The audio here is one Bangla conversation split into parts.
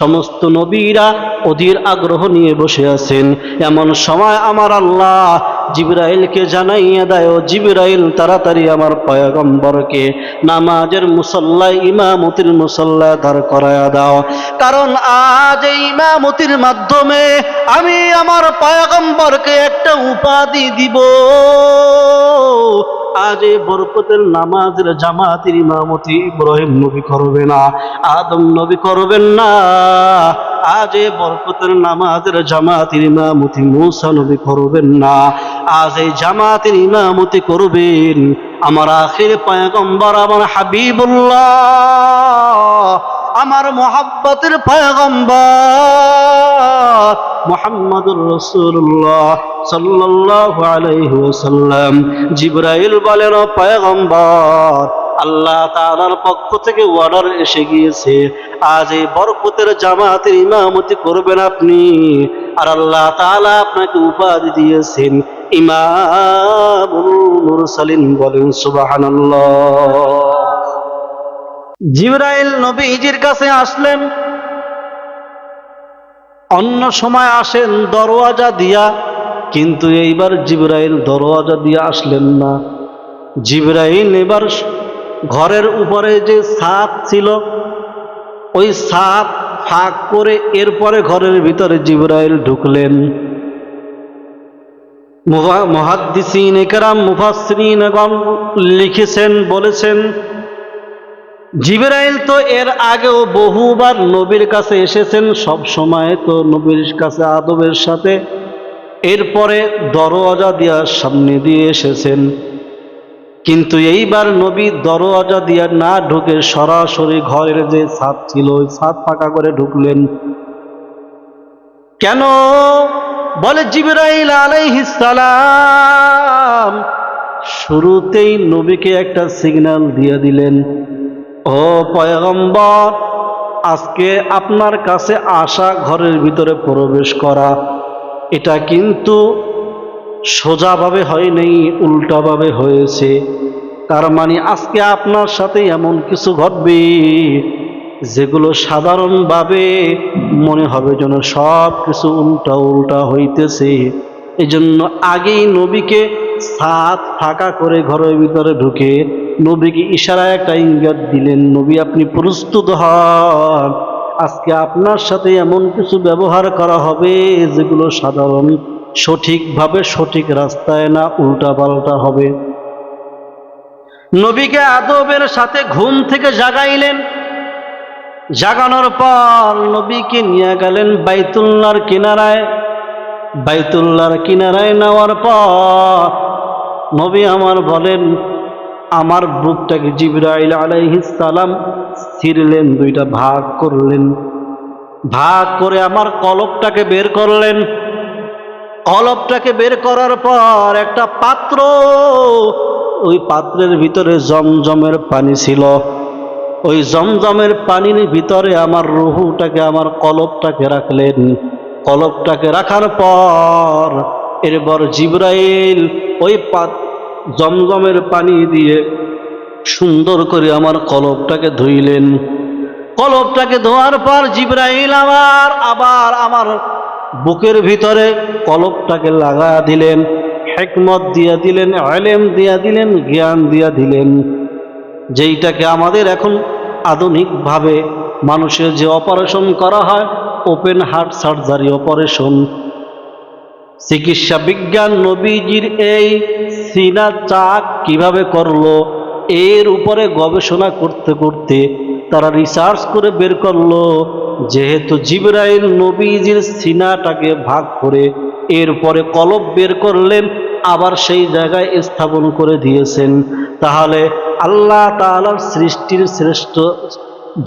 সমস্ত নবীরা অধীর আগ্রহ নিয়ে বসে আছেন। এমন সময় আমার আল্লাহ জিবরাইলকে জানাইয়া দেয়, ও জিব্রাইল, তাড়াতাড়ি আমার পয়গম্বরকে নামাজের মুসল্লায় ইমামতির মুসল্লায় দাঁড় করায়া দাও। কারণ আজ এই ইমামতির মাধ্যমে আমি আমার পয়গম্বরকে একটা উপাধি দিব। আজ এই বরকতের নামাজের জামাতের ইমামতি ইব্রাহিম নবী করবে না, আদম নবী করবেন না। আজ এই বরকতের নামাজের জামাতের ইমামতি মূসা নবী করবেন না। আজ এই জামাতের ইমামতি করবেন আমার আখির পয়গম্বর আমার হাবিবুল্লাহ। আমার মোহাব্বতের পয়গম্বর মোহাম্মদুর রসুল্লাহ সাল্লাল্লাহু আলাইহি ওয়াসাল্লাম। জিব্রাইল বলেন পয়গম্বর, আল্লাহ তাআলার পক্ষ থেকে অর্ডার এসে গিয়েছে। আজ এই বরকতের জামাতের ইমামতি করবেন আপনি। আর আল্লাহ তাআলা আপনাকে উপাধি দিয়েছেন। ইমামুল মুরসালিন বলেন, সুবহানাল্লাহ। জিব্রাইল নবীজির কাছে আসলেন। অন্য সময় আসেন দরওয়াজা দিয়া, কিন্তু এইবার জিব্রাইল দরওয়াজা দিয়া আসলেন না। জিব্রাইল এবার ঘরের উপরে যে ছাদ ছিল, ওই ছাদ ফাঁক করে এরপরে ঘরের ভিতরে জিব্রাইল ঢুকলেন। মহাদ্দিসিন একরাম মুফাসরিন লিখেছেন, বলেছেন জিবরাইল তো এর আগেও বহুবার নবীর কাছে এসেছেন, সব সময় তো নবীর কাছে আদবের সাথে। এরপরে দরওয়াজা দেওয়ার সামনে দিয়ে এসেছেন। কিন্তু এইবার নবী দরওয়াজা দিয়া না ঢুকে সরাসরি ঘরের যে ছাদ ছিল, ওই ছাদ ফাঁকা করে ঢুকলেন। কেন? বলে জিবরাইল সালাম, শুরুতেই নবীকে একটা সিগন্যাল দিয়ে দিলেন। ও পয়গম্বর, আজকে আপনার কাছে আসা ঘরের ভিতরে প্রবেশ করা, এটা কিন্তু সোজাভাবে হয়নি উল্টাভাবে হয়েছে। তার মানে আজকে আপনার সাথে এমন কিছু ঘটবে, যেগুলো সাধারণভাবে মনে হবে যেন সব কিছু উল্টা উল্টা হইতেছে। এই জন্য আগেই নবীকে সাত ফাঁকা করে ঘরের ভিতরে ঢুকে নবীকে ইশারায় একটা ইঙ্গিত দিলেন, নবী, আপনি প্রস্তুত হন। আজকে আপনার সাথে এমন কিছু ব্যবহার করা হবে যেগুলো সাধারণ, সঠিকভাবে সঠিক রাস্তায় না উল্টা পাল্টা হবে। নবীকে আদবের সাথে ঘুম থেকে জাগাইলেন। জাগানোর পর নবীকে নিয়ে গেলেন বাইতুল্লার কিনারায়। বাইতুল্লার কিনারায় নেওয়ার পর নবী আমার বলেন আমার বুকটাকে জিব্রাইল সালাম ছিঁড়লেন, দুইটা ভাগ করলেন। ভাগ করে আমার কলবটাকে বের করলেন। কলবটাকে বের করার পর একটা পাত্র, ওই পাত্রের ভিতরে জমজমের পানি ছিল। ওই জমজমের পানির ভিতরে আমার রুহুটাকে, আমার কলবটাকে রাখলেন। কলবটাকে রাখার পর এরপর জিব্রাইল ওই পাত জমজমের পানি দিয়ে সুন্দর করে আমার কলবটাকে ধুইলেন। কলবটাকে ধোয়ার পর জিব্রাইল আবার আবার আমার বুকের ভিতরে কলবটাকে লাগা দিলেন, হেকমত দিয়া দিলেন, আলেম দিয়া দিলেন, জ্ঞান দিয়া দিলেন। যেইটাকে আমাদের এখন আধুনিকভাবে মানুষের যে অপারেশন করা হয়, ওপেন হার্ট সার্জারি অপারেশন। চিকিৎসা বিজ্ঞান নবীজির এই সিনা চাক কীভাবে করল, এর উপরে গবেষণা করতে করতে তারা রিসার্চ করে বের করল, যেহেতু জিবরাইল নবীজির সিনাটাকে ভাগ করে এরপরে কলব বের করলেন, আবার সেই জায়গায় স্থাপন করে দিয়েছেন। তাহলে আল্লাহ তাআলার সৃষ্টির শ্রেষ্ঠ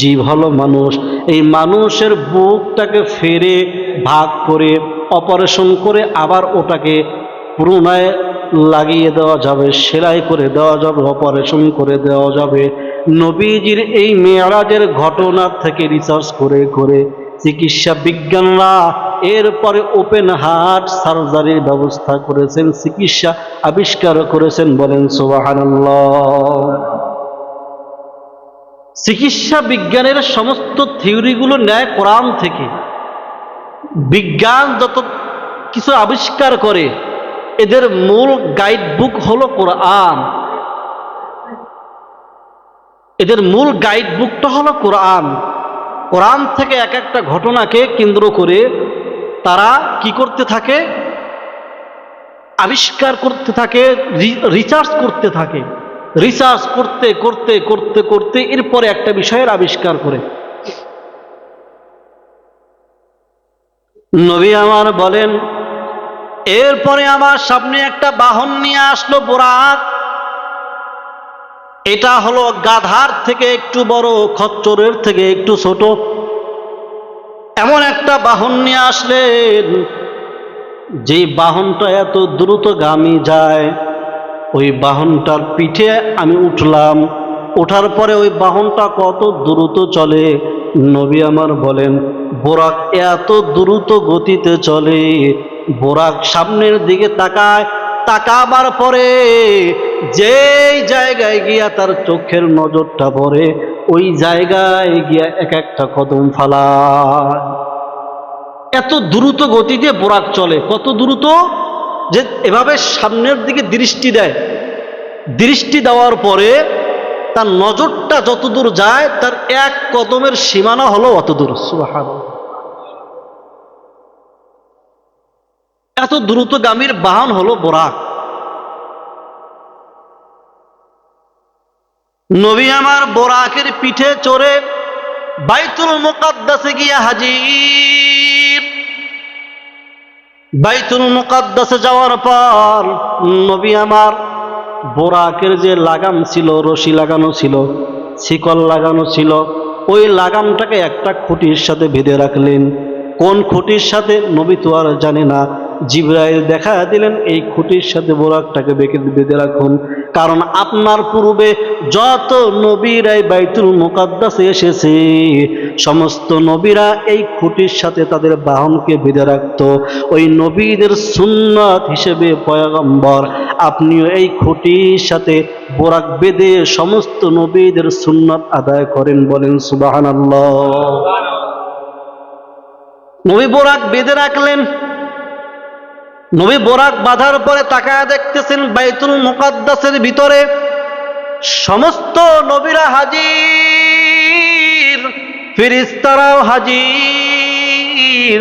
জীব হলো মানুষ। এই মানুষের বুকটাকে ফেরে ভাগ করে অপারেশন করে আবার ওটাকে পুনরায় লাগিয়ে দেওয়া যাবে, সেলাই করে দেওয়া যাবে, অপারেশন করে দেওয়া যাবে। নবীজির এই মেয়ারাজের ঘটনা থেকে রিসার্চ করে করে চিকিৎসা বিজ্ঞানরা এরপরে ওপেন হার্ট সার্জারির ব্যবস্থা করেছেন, চিকিৎসা আবিষ্কার করেছেন বলেন সোবাহান চিকিৎসা বিজ্ঞানের সমস্ত থিওরিগুলো নেয় কোরআন থেকে। বিজ্ঞান যত কিছু আবিষ্কার করে এদের মূল গাইড বুক হলো কোরআন। এদের মূল গাইড বুকটা হলো কোরআন। কোরআন থেকে এক একটা ঘটনাকে কেন্দ্র করে তারা কি করতে থাকে? আবিষ্কার করতে থাকে রিসার্চ করতে থাকে। রিসার্চ করতে করতে করতে করতে এরপরে একটা বিষয়ের আবিষ্কার করে। নবী আমার বলেন এরপরে আমার সামনে একটা বাহন নিয়ে আসলো বোরাক। এটা হলো গাধার থেকে একটু বড়, খচ্চরের থেকে একটু ছোট। এমন একটা বাহন নিয়ে আসলেন যে বাহনটা এত দ্রুত দ্রুতগামী যায়, ওই বাহনটার পিঠে আমি উঠলাম। ওঠার পরে ওই বাহনটা কত দ্রুত চলে, নবী আমার বলেন, বোরাক, এত দ্রুত গতিতে চলে বোরাক সামনের দিকে তাকায়, তাকাবার পরে যেই জায়গায় গিয়া তার চোখের নজরটা পড়ে, ওই জায়গায় গিয়া এক একটা কদম ফালায়। এত দ্রুত গতিতে বোরাক চলে, কত দ্রুত যে এভাবে সামনের দিকে দৃষ্টি দেয়। দৃষ্টি দেওয়ার পরে তার নজরটা যতদূর যায়, তার এক কদমের সীমানা হলো অত দূর সুবাহান এত দ্রুতগামীর বাহন হলো বোরাক। নবী আমার বোরাকের পিঠে চড়ে বাইতুল মুকাদ্দাসে গিয়া হাজির। বাইতুল মুকাদ্দাসে যাওয়ার পর নবী আমার বোরাকের যে লাগাম ছিল, রশি লাগানো ছিল, শিকল লাগানো ছিল, ওই লাগামটাকে একটা খুঁটির সাথে বেঁধে রাখলেন। কোন খুঁটির সাথে? নবী তো আর জানে না। জিব্রাইল দেখা দিলেন এই খুঁটির সাথে বোরাকটাকে বেঁকে বেঁধে রাখুন। কারণ আপনার পূর্বে যত নবীরাই বাইতুল মুকাদ্দাসে এসেছে সমস্ত নবীরা এই খুঁটির সাথে তাদের বাহনকে বেঁধে রাখত। ওই নবীদের সুন্নত হিসেবে পয়গম্বর আপনিও এই খুঁটির সাথে বোরাক বেঁধে সমস্ত নবীদের সুন্নত আদায় করেন বলেন সুবাহান নবী বোরাক বেঁধে রাখলেন নবী বোরাক বাঁধার পরে তাকায় দেখতেছেন বাইতুল মুকাদ্দাসের ভিতরে সমস্ত নবীরা হাজির ফিরিস্তারাও হাজির।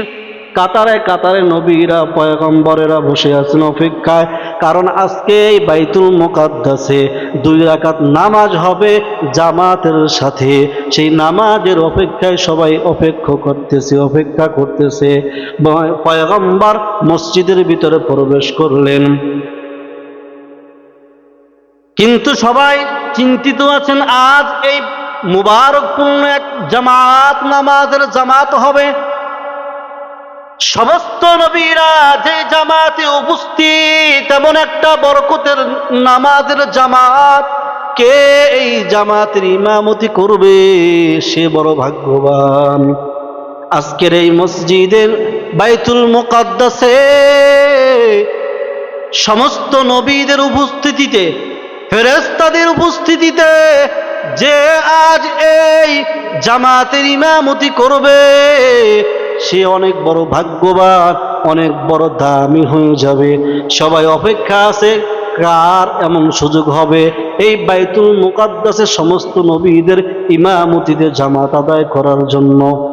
কাতারে কাতারে নবীরা, পয়গম্বরেরা বসে আছেন অপেক্ষায়। কারণ আজকে এই বাইতুল মোকাদ্দাসে দুই রাকাত নামাজ হবে জামাতের সাথে। সেই নামাজের অপেক্ষায় সবাই অপেক্ষা করতেছে অপেক্ষা করতেছে। পয়গম্বর মসজিদের ভিতরে প্রবেশ করলেন। কিন্তু সবাই চিন্তিত আছেন, আজ এই মুবারকপূর্ণ এক জামাত, নামাজের জামাত হবে। সমস্ত নবীরা যে জামাতে উপস্থিত এমন একটা বরকতের নামাজের জামাত, কে এই জামাতের ইমামতি করবে? সে বড় ভাগ্যবান। আজকের এই মসজিদের বাইতুল মুকাদ্দাসে সমস্ত নবীদের উপস্থিতিতে ফেরেস্তাদের উপস্থিতিতে যে আজ এই জামাতের ইমামতি করবে সে অনেক বড় ভাগ্যবান, অনেক বড় দামি হয়ে যাবে। সবাই অপেক্ষা আছে, কার এমন সুযোগ হবে? এই বাইতুল মুকাদ্দাসের সমস্ত নবীদের ইমামতিদের জামাত আদায় করার জন্য।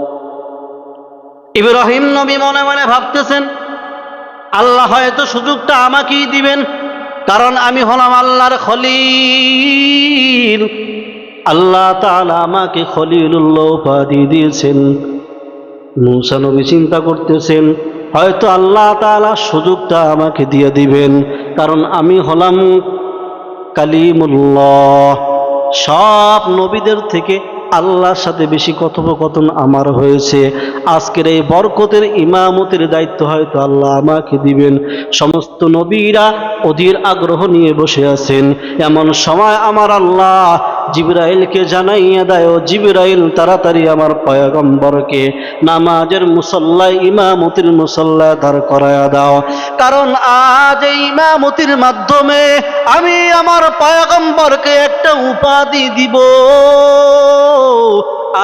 ইব্রাহিম নবী মনে মনে ভাবতেছেন, আল্লাহ হয়তো সুযোগটা আমাকেই দিবেন, কারণ আমি হলাম আল্লাহর খলিল। আল্লাহ তাআলা আমাকে খলিলুল্লাহ উপাধি দিয়েছেন। মুসা নবী চিন্তা করতেছেন, হয়তো আল্লাহ তাআলা সুযোগটা আমাকে দিয়ে দিবেন, কারণ আমি হলাম কালিমুল্লাহ। সব নবীদের থেকে আল্লাহর সাথে বেশি কথোপকথন আমার হয়েছে। আজকের এই বরকতের ইমামতের দায়িত্ব হয়তো আল্লাহ আমাকে দিবেন। সমস্ত নবীরা অধীর আগ্রহ নিয়ে বসে আছেন। এমন সময় আমার আল্লাহ জিব্রাইলকে জানাইয়া দেয় জিব্রাইল তাড়াতাড়ি আমার পয়গম্বরকে নামাজের মুসল্লায় ইমামতির মুসল্লায় ধার করায়া দাও। কারণ আজ এই ইমামতির মাধ্যমে আমি আমার পয়গম্বরকে একটা উপাধি দিব।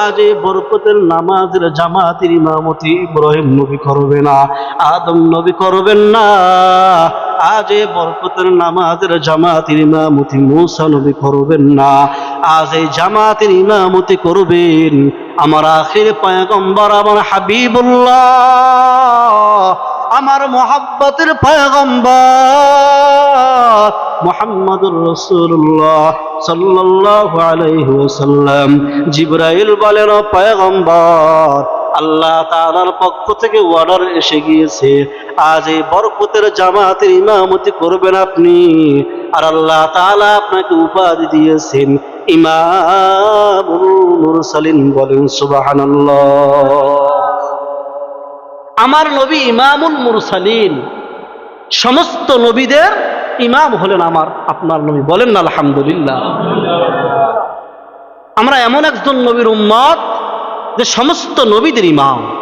আজ এই বরকতের নামাজের জামাতের ইমামতি ইব্রাহিম নবী করবে না, আদম নবী করবেন না। আজ এই বরকতের নামাজের জামাতের ইমামতি মুসা নবী করবেন না। আজ এই জামাতের ইমামতি করবেন আমার আখির পয়গম্বর, আমার হাবিবুল্লাহ, আমার মোহাব্বতের পয়গম্বর। মোহাম্মদুর রসুল্লাহ সাল্লাল্লাহু আলাইহি ওয়াসাল্লাম। জিব্রাইল বলেন পয়গম্বর, আল্লাহ তাআলার পক্ষ থেকে অর্ডার এসে গিয়েছে। আজ এই বরকতের জামাতের ইমামতি করবেন আপনি। আর আল্লাহ তাআলা আপনাকে উপাধি দিয়েছেন। ইমামুল মুরসালিন বলেন, সুবহানাল্লাহ। আমার নবী ইমামুল মুরসালিন, সমস্ত নবীদের ইমাম হলেন আমার। আপনার নবী বলেন না, আলহামদুলিল্লাহ। আমরা এমন একজন নবীর উম্মত যে সমস্ত নবীদের ইমাম।